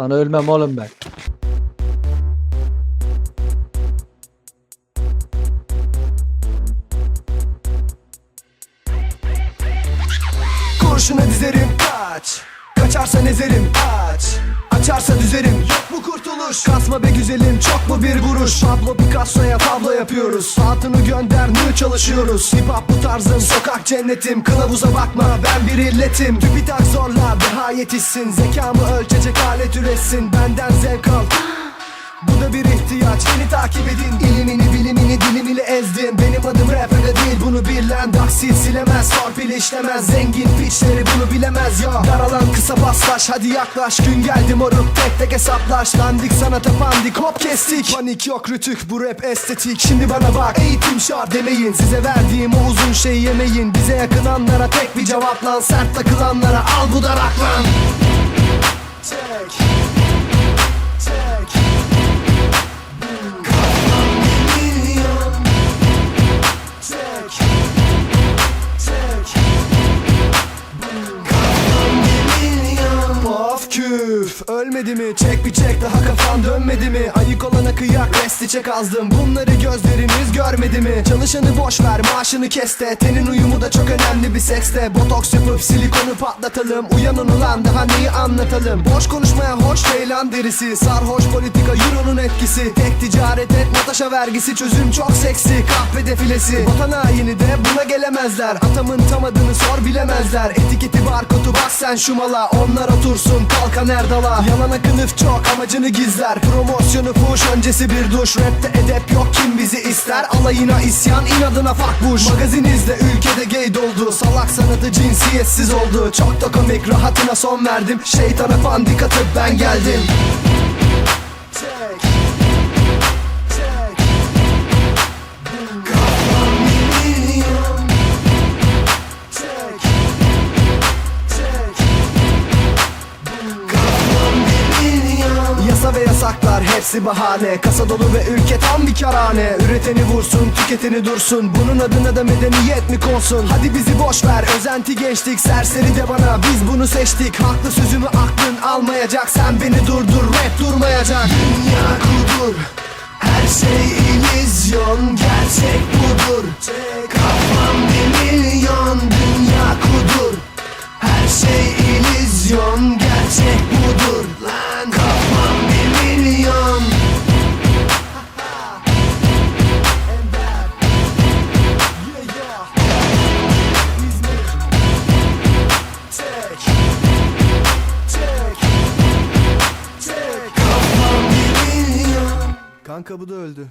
Sana ölmem oğlum ben. Kurşuna dizerim kaç Kaçarsan ezerim aç Açarsa düzerim. Yok mu kurtuluş. Kasma be güzelim çok mu bir vuruş? Pablo Picasso'ya tablo yapıyoruz. Hatunu gönder nü çalışıyoruz. Hip hop bu tarzım sokak cennetim. Kılavuza bakma ben bir illetim. TÜBİTAK zorla daha yetişsin. Zekamı ölçecek alet üretsin. Benden zevk al. Bu da bir ihtiyaç Beni takip edin. İlimini bunu bilen Daksil silemez torpil işlemez. Zengin piçleri bunu bilemez ya. Daralan kısa paslaş hadi yaklaş. Gün geldi moruk tek tek hesaplaş. Landik sanata pandik hop kestik. Panik yok rütük bu rap estetik. Şimdi bana bak eğitim şart demeyin. Size verdiğim o uzun şeyi yemeyin. Bize yakınanlara tek bir cevap lan Sert takılanlara al bu darak lan earth Ölmedi mi? Çek bir çek daha kafan dönmedi mi? Ayık olana kıyak resti çek azdım. Bunları gözleriniz görmedi mi? Çalışanı boş ver maaşını kes de. Tenin uyumu da çok önemli bir sekste. Botoks yapıp silikonu patlatalım. Uyanın ulan daha neyi anlatalım? Boş konuşmaya hoş ceylan derisi. Sarhoş politika euronun etkisi. Tek ticaret et Natasha vergisi. Çözüm çok seksi kahve defilesi. Vatan haini de buna gelemezler. Atamın tam adını sor bilemezler. Etiketi barkodu bas sen şu mala. Onlar otursun kalkan erdala Yalana kılıf çok amacını gizler. Promosyonu fuş öncesi bir duş. Rapte edep yok kim bizi ister? Alayına isyan inadına fuck bush. Magazinizde ülkede gay doldu. Salak sanatı cinsiyetsiz oldu. Çok da komik rahatına son verdim. Şeytana fandik atıp ben geldim ve yasaklar hepsi bahane. Kasa dolu ve ülke tam bir karhane Üreteni vursun tüketeni dursun. Bunun adına da medeniyet mi konsun? Hadi bizi boş ver özenti gençlik Serseri de bana biz bunu seçtik. Haklı sözümü aklın almayacak. Sen beni durdur rap durmayacak. Dünya kudur her şey illüzyon Gerçek budur Kanka bu da öldü